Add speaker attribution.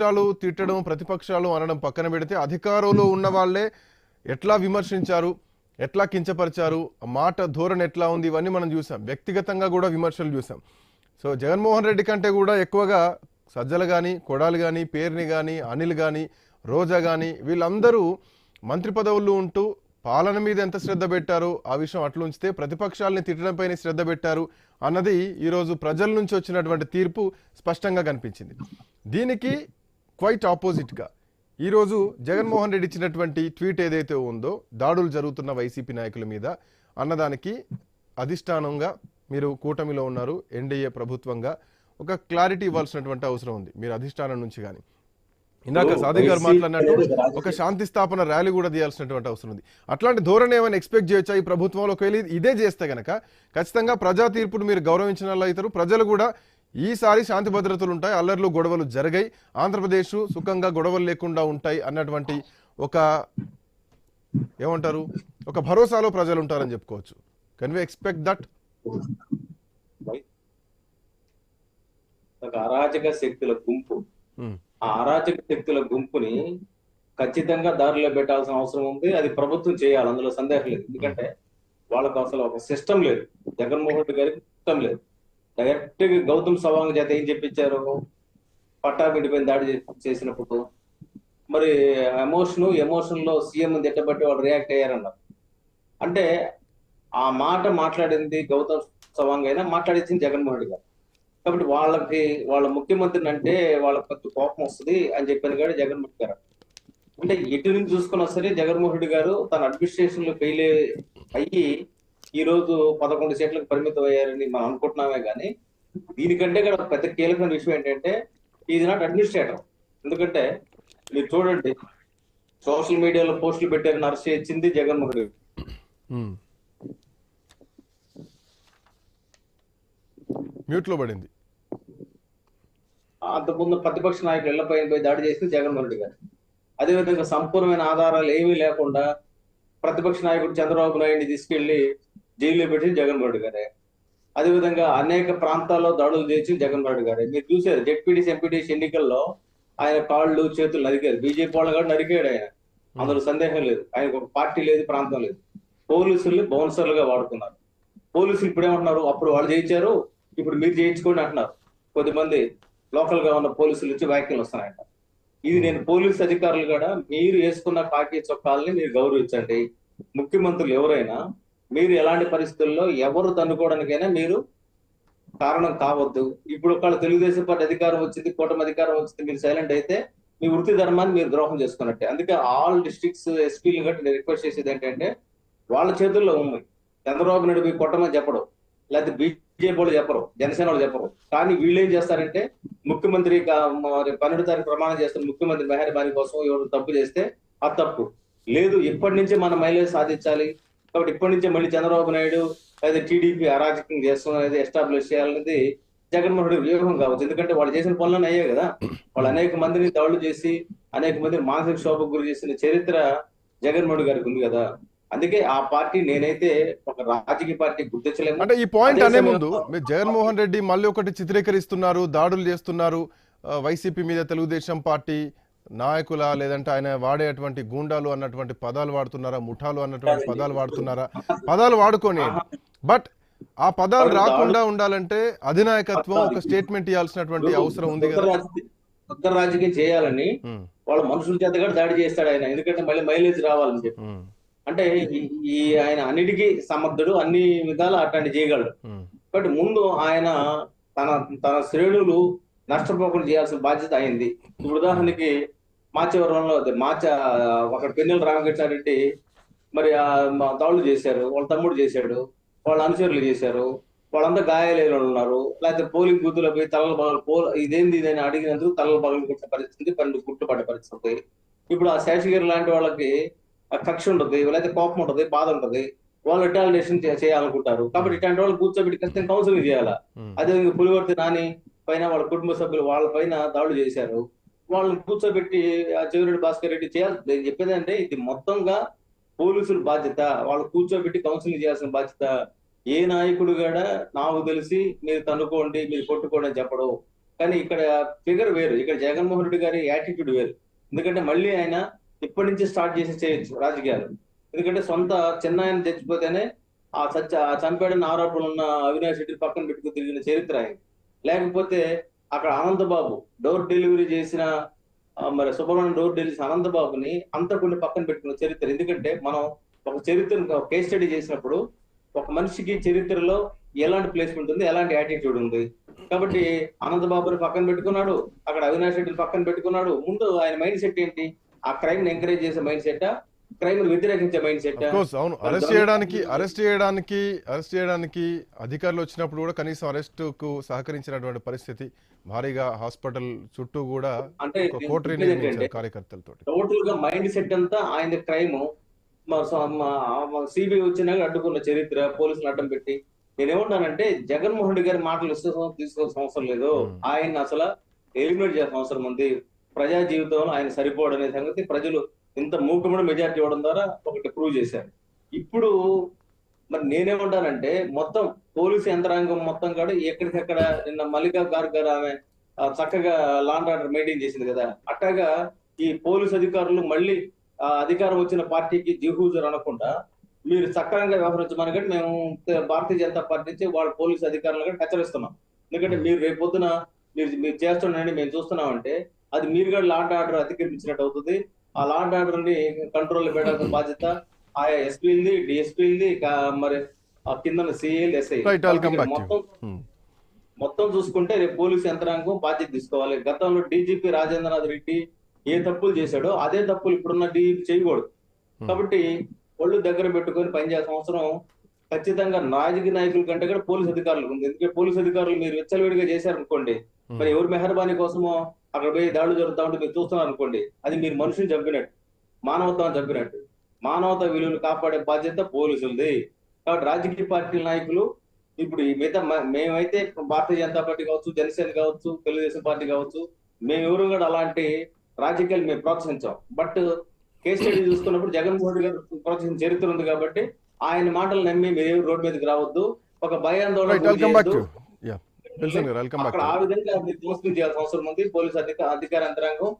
Speaker 1: ప్రతిపక్షాలు తిట్టడం ప్రతిపక్షాలు అనడం పక్కన పెడితే అధికారంలో ఉన్న వాళ్ళే ఎట్లా విమర్శించారు ఎట్లా కించపరిచారు మాట ధోరణి ఎట్లా ఉంది ఇవన్నీ మనం చూసాం. వ్యక్తిగతంగా కూడా విమర్శలు చూసాం. సో జగన్మోహన్ రెడ్డి కంటే కూడా ఎక్కువగా సజ్జలు కానీ కొడాలు కానీ పేర్ని కానీ అనిల్ కానీ రోజా కానీ వీళ్ళందరూ మంత్రి పదవుల్లో ఉంటూ పాలన మీద ఎంత శ్రద్ధ పెట్టారో ఆ విషయం అట్లా ఉంచితే ప్రతిపక్షాలని తిట్టడంపైన శ్రద్ధ పెట్టారు అన్నది ఈరోజు ప్రజల నుంచి వచ్చినటువంటి తీర్పు స్పష్టంగా కనిపించింది. దీనికి క్వైట్ ఆపోజిట్గా ఈరోజు జగన్మోహన్ రెడ్డి ఇచ్చినటువంటి ట్వీట్ ఏదైతే ఉందో దాడులు జరుగుతున్న వైసీపీ నాయకుల మీద అన్నదానికి అధిష్టానంగా మీరు కూటమిలో ఉన్నారు ఎన్డీఏ ప్రభుత్వంగా ఒక క్లారిటీ ఇవ్వాల్సినటువంటి అవసరం ఉంది మీరు అధిష్టానం నుంచి కానీ ఇందాక సాది గారు మాట్లాడినట్టు ఒక శాంతి స్థాపన ర్యాలీ కూడా తీయాల్సినటువంటి అవసరం ఉంది. అట్లాంటి ధోరణి ఏమైనా ఎక్స్పెక్ట్ చేయొచ్చా ఈ ప్రభుత్వంలో ఒకవేళ ఇది- ఇదే చేస్తే గనక ఖచ్చితంగా ప్రజా తీర్పును మీరు గౌరవించిన వాళ్ళు అవుతారు ప్రజలు కూడా ఈసారి శాంతి భద్రతలు ఉంటాయి అల్లర్లు గొడవలు జరిగాయి. ఆంధ్రప్రదేశ్ సుఖంగా గొడవలు లేకుండా ఉంటాయి అన్నటువంటి ఒక ఏమంటారు ఒక భరోసాలో ప్రజలు ఉంటారని చెప్పుకోవచ్చు. కెన్ వి ఎక్స్పెక్ట్ దట్
Speaker 2: అరాచక శక్తుల గుంపు. ఆ అరాచక శక్తుల గుంపుని ఖచ్చితంగా దారిలో పెట్టాల్సిన అవసరం ఉంది. అది ప్రభుత్వం చేయాలి అందులో సందేహం లేదు. ఎందుకంటే వాళ్ళకు అసలు ఒక సిస్టమ్ లేదు. జగన్మోహన్ రెడ్డి గారికి సిస్టమ్ లేదు. డైరెక్ట్గా గౌతమ్ సవాంగ్ చేత ఏం చెప్పించారు? పట్టా విడిపోయిన దాడి చేసినప్పుడు. మరి ఎమోషన్ ఎమోషన్లో సీఎం తిట్టబట్టి వాళ్ళు రియాక్ట్ అయ్యారన్నారు. అంటే ఆ మాట మాట్లాడింది గౌతమ్ సవాంగ్ అయినా మాట్లాడించింది జగన్మోహన్ రెడ్డి గారు. కాబట్టి వాళ్ళకి వాళ్ళ ముఖ్యమంత్రిని అంటే వాళ్ళకి కొంచెం కోపం వస్తుంది అని చెప్పాను కానీ జగన్మోహన్ గారు. అంటే ఎటు నుంచి చూసుకున్నా సరే జగన్మోహన్ రెడ్డి గారు తన అడ్మినిస్ట్రేషన్లో ఫెయిల్ అయ్యి ఈ రోజు పదకొండు సీట్లకు పరిమితం అయ్యారని మనం అనుకుంటున్నామే కానీ దీనికంటే కూడా ఒక పెద్ద కీలకమైన విషయం ఏంటంటే ఈజ్ నాట్ అడ్మినిస్ట్రేటర్ ఎందుకంటే మీరు చూడండి సోషల్ మీడియాలో పోస్టులు పెట్టారని అరెస్ట్ చేసింది జగన్మోహన్ రెడ్డి.
Speaker 1: మ్యూట్లో పడింది.
Speaker 2: అంతకుముందు ప్రతిపక్ష నాయకులు ఇళ్ళపై పోయి దాడి చేసింది జగన్మోహన్ రెడ్డి గారు. అదేవిధంగా సంపూర్ణమైన ఆధారాలు ఏమీ లేకుండా ప్రతిపక్ష నాయకుడు చంద్రబాబు నాయుడిని తీసుకెళ్ళి జైల్లో పెట్టింది జగన్మోహన్ రెడ్డి గారే. అదేవిధంగా అనేక ప్రాంతాల్లో దాడులు చేసి జగన్మోహన్ రెడ్డి గారే. మీరు చూసారు జెడ్పీటీసీ ఎంపీటీసీ ఎన్నికల్లో ఆయన కాళ్ళు చేతులు నరికారు. బీజేపీ వాళ్ళు కూడా నరికాడు ఆయన. అందులో సందేహం లేదు. ఆయనకు ఒక పార్టీ లేదు ప్రాంతం లేదు. పోలీసుల్ని బౌన్సర్లుగా వాడుకున్నారు. పోలీసులు ఇప్పుడేమంటున్నారు? అప్పుడు వాళ్ళు చేయించారు ఇప్పుడు మీరు చేయించుకోండి అంటున్నారు. కొద్దిమంది లోకల్గా ఉన్న పోలీసులు వచ్చి వ్యాఖ్యలు వస్తున్నాయంట. ఇది నేను పోలీస్ అధికారులు కూడా మీరు వేసుకున్న కాకి చొక్కాలని మీరు గౌరవించండి. ముఖ్యమంత్రులు ఎవరైనా మీరు ఎలాంటి పరిస్థితుల్లో ఎవరు తన్నుకోవడానికైనా మీరు కారణం కావద్దు. ఇప్పుడు ఒకవేళ తెలుగుదేశం పార్టీ అధికారం వచ్చింది కూటమి అధికారం వచ్చింది మీరు సైలెంట్ అయితే మీ వృత్తి ధర్మాన్ని మీరు ద్రోహం చేసుకున్నట్టే. అందుకే ఆల్ డిస్ట్రిక్ట్స్ ఎస్పీలు గట్టి నేను రిక్వెస్ట్ చేసేది ఏంటంటే వాళ్ళ చేతుల్లో ఉంది. చంద్రబాబు నాయుడు మీ కొట్టమని చెప్పడం. లేకపోతే బీజేపీ వాళ్ళు చెప్పరు జనసేన వాళ్ళు చెప్పరు. కానీ వీళ్ళు ఏం చేస్తారంటే ముఖ్యమంత్రి మరి పన్నెండు తారీఖు ప్రమాణం చేస్తున్న ముఖ్యమంత్రి మెహర్బానీ కోసం ఎవరు తప్పు చేస్తే ఆ తప్పు. లేదు ఇప్పటి నుంచి మన మైలేజ్ సాధించాలి. కాబట్టి ఇప్పటి నుంచే మళ్ళీ చంద్రబాబు నాయుడు లేదా టీడీపీ అరాచకం చేస్తాం అనేది ఎస్టాబ్లిష్ చేయాలనేది జగన్మోహన్ రెడ్డి వ్యూహం కావచ్చు. ఎందుకంటే వాళ్ళు చేసిన పనులను అయ్యాయి కదా. వాళ్ళు అనేక మందిని దాడులు చేసి అనేక మందిని మానసిక శోభకు గురి చేసిన చరిత్ర జగన్మోహన్ రెడ్డి గారికి ఉంది కదా. అందుకే ఆ పార్టీ నేనైతే ఒక రాజకీయ పార్టీ గుర్తించలేము
Speaker 1: అంటే ఈ పాయింట్ అనే ముందు జగన్మోహన్ రెడ్డి మళ్ళీ ఒకటి చిత్రీకరిస్తున్నారు దాడులు చేస్తున్నారు. వైసీపీ మీద తెలుగుదేశం పార్టీ నాయకుల లేదంటే ఆయన వాడేటువంటి గూండాలు అన్నటువంటి పదాలు వాడుతున్నారా ముఠాలు అన్నటువంటి పదాలు వాడుతున్నారా? పదాలు వాడుకొని. బట్ ఆ పదాలు రాకుండా ఉండాలంటే అధినాయకత్వం ఒక స్టేట్మెంట్ ఇవ్వాల్సినటువంటి అవసరం ఉంది కదా.
Speaker 2: రాజకీయ- చేయాలని వాళ్ళ మనుషుల చేత కూడా దాడి చేస్తాడు ఆయన. ఎందుకంటే మళ్ళీ మైలేజ్ రావాలని చెప్పి. అంటే ఈ- ఆయన అన్నిటికీ సమర్థుడు అన్ని విధాలు అట్లాంటి చేయగలడు. బట్ ముందు ఆయన తన తన శ్రేణులు నష్టపోకుండా చేయాల్సిన బాధ్యత అయింది ఉదాహరణకి మాచవరంలో అదే మాచ ఒక పెన్నెల రామకృష్ణారెడ్డి మరి ఆ మా దాడులు చేశారు వాళ్ళ తమ్ముడు చేశాడు వాళ్ళ అనుచరులు చేశారు వాళ్ళంతా గాయాలైన వాళ్ళు ఉన్నారు లేకపోతే పోలింగ్ బూత్లో పోయి తలలు పగలు పో ఇదేంది ఇదని అడిగినందుకు తలలు పగలు కొట్టిన పరిస్థితి పన్ను గుర్తుపడ్డ పరిస్థితి. ఇప్పుడు ఆ శేషగిరి లాంటి వాళ్ళకి కక్ష ఉంటుంది లేకపోతే కోపం ఉంటుంది బాధ ఉంటుంది వాళ్ళు రిటాలిడేషన్ చేయాలనుకుంటారు. కాబట్టి ఇట్లాంటి వాళ్ళు కూర్చోబెట్టి ఖచ్చితంగా కౌన్సిలింగ్ చేయాలా?
Speaker 1: ఉమ్.
Speaker 2: అదే పులివర్తి నాని పైన వాళ్ళ కుటుంబ సభ్యులు వాళ్ళ పైన దాడులు చేశారు. వాళ్ళని కూర్చోబెట్టి ఆ చెవిరెడ్డి భాస్కర్ రెడ్డి చేయాలి. నేను చెప్పేది అంటే ఇది మొత్తంగా పోలీసుల బాధ్యత. వాళ్ళు కూర్చోబెట్టి కౌన్సిలింగ్ చేయాల్సిన బాధ్యత. ఏ నాయకుడు కూడా నాకు తెలిసి మీరు తన్నుకోండి మీరు కొట్టుకోండి అని చెప్పడం. కానీ ఇక్కడ ఫిగర్ వేరు. ఇక్కడ జగన్మోహన్ రెడ్డి గారి యాటిట్యూడ్ వేరు. ఎందుకంటే మళ్ళీ ఆయన ఇప్పటి నుంచి స్టార్ట్ చేసి చేయొచ్చు రాజకీయాలు. ఎందుకంటే సొంత చిన్న ఆయన చచ్చిపోతేనే ఆ సత్య ఆ చంపాడని ఆరోపణలు ఉన్న అవినాష్ రెడ్డి పక్కన పెట్టుకుని తిరిగిన చరిత్ర ఆయన. లేకపోతే అక్కడ అనంతబాబు డోర్ డెలివరీ చేసిన మరి సుబ్రహ్మణ్యం డోర్ డెలివరీ అనంతబాబుని అనంతబాబుని కొన్ని పక్కన పెట్టుకున్న చరిత్ర. ఎందుకంటే మనం ఒక చరిత్రను కేస్ స్టడీ చేసినప్పుడు ఒక మనిషికి చరిత్రలో ఎలాంటి ప్లేస్మెంట్ ఉంది ఎలాంటి యాటిట్యూడ్ ఉంది? కాబట్టి అనంతబాబుని పక్కన పెట్టుకున్నాడు అక్కడ అవినాష్ రెడ్డిని పక్కన పెట్టుకున్నాడు. ముందు ఆయన మైండ్ సెట్ ఏంటి? ఆ క్రైమ్ ఎంకరేజ్ చేసే మైండ్ సెట్? క్రైమ్ వ్యతిరేకించే మైండ్ సెట్
Speaker 1: కోర్స్ అవును. అరెస్ట్ చేయడానికి అరెస్ట్ చేయడానికి అరెస్ట్ చేయడానికి అధికారులు వచ్చినప్పుడు కూడా కనీసం అరెస్ట్కు సహకరించినటువంటి పరిస్థితి భారీగా హాస్పిటల్ చుట్టూ కూడా
Speaker 2: అంటే నేను
Speaker 1: కార్యకర్తలతో
Speaker 2: టోటల్గా మైండ్ సెట్ అంతా ఆయన క్రైమ్. సిబిఐ వచ్చినాక అడ్డుకున్న చరిత్ర పోలీసులు అడ్డం పెట్టి. నేనేమన్నానంటే జగన్మోహన్ రెడ్డి గారి మాటలు విశ్వాసం తీసుకోవాల్సిన అవసరం లేదు.
Speaker 1: Hmm.
Speaker 2: ఆయన అసలు ఎలిమినేట్ చేయాల్సిన అవసరం ఉంది. ప్రజా జీవితంలో ఆయన సరిపోవడం అనే సంగతి ప్రజలు ఇంత మూకముడు మెజార్టీ ఇవ్వడం ద్వారా ఒకటి ప్రూవ్ చేశారు. ఇప్పుడు మరి నేనేమంటానంటే మొత్తం పోలీసు యంత్రాంగం మొత్తం కూడా ఎక్కడికక్కడ నిన్న మల్లికా గారు గారు ఆమె చక్కగా లాండ్ ఆర్డర్ మెయింటైన్ చేసింది కదా. అట్టగా ఈ పోలీసు అధికారులు మళ్ళీ ఆ, అధికారం వచ్చిన పార్టీకి జిహూజర్ అనకుండా మీరు సక్రమంగా వ్యవహరించమని కూడా మేము భారతీయ జనతా పార్టీ నుంచి వాళ్ళ పోలీసు అధికారులు కూడా హెచ్చరిస్తున్నాం. ఎందుకంటే మీరు రేపు పొద్దున మీరు మీరు చేస్తుండండి మేము చూస్తున్నామంటే అది మీరు కూడా లాండ్ ఆర్డర్ అతిక్రమించినట్టు అవుతుంది. ఆ లాండ్ ఆర్డర్ని కంట్రోల్ పెట్టాల్సిన బాధ్యత ఆయా ఎస్పీలది డిఎస్పీలది మరి ఆ కింద సిఎల్ ఎస్ఐ. మొత్తం
Speaker 1: Hmm.
Speaker 2: మొత్తం చూసుకుంటే రేపు పోలీసు యంత్రాంగం బాధ్యత తీసుకోవాలి గతంలో డీజీపీ రాజేంద్రనాథ్ రెడ్డి ఏ తప్పులు చేశాడో అదే తప్పులు ఇప్పుడున్న డీజీపీ చేయకూడదు
Speaker 1: Hmm.
Speaker 2: కాబట్టి ఒళ్ళు దగ్గర పెట్టుకొని పనిచేయాల్సిన అవసరం ఖచ్చితంగా రాజకీయ నాయకుల కంటే కూడా పోలీస్ అధికారులకు ఉంది ఎందుకంటే పోలీస్ అధికారులు మీరు విచ్చలవిడిగా చేశారనుకోండి
Speaker 1: Hmm.
Speaker 2: మరి ఎవరు మెహర్బానీ కోసమో అక్కడ పోయి దాడులు జరుగుతా ఉంటే మీరు చూస్తున్నారు అనుకోండి అది మీరు మనుషుని చంపినట్టు మానవత్వం చంపినట్టు. మానవత విలువలు కాపాడే బాధ్యత పోలీసులది. కాబట్టి రాజకీయ పార్టీ నాయకులు ఇప్పుడు మిగతా మేమైతే భారతీయ జనతా పార్టీ కావచ్చు జనసేన కావచ్చు తెలుగుదేశం పార్టీ కావచ్చు మేము ఎవరు కూడా అలాంటి రాజకీయాలు మేము ప్రోత్సహించాం. బట్ కేస్ స్టడీ చూసుకున్నప్పుడు జగన్మోహన్ రెడ్డి గారు ప్రోత్సహించిన చరిత్ర ఉంది కాబట్టి ఆయన మాటలు నమ్మి మీరు రోడ్డు మీదకి రావద్దు. ఒక భయాందోళన అక్కడ ఆ విధంగా దోస్తం చేయాల్సిన అవసరం ఉంది. పోలీస్ అధిక అధికార యంత్రాంగం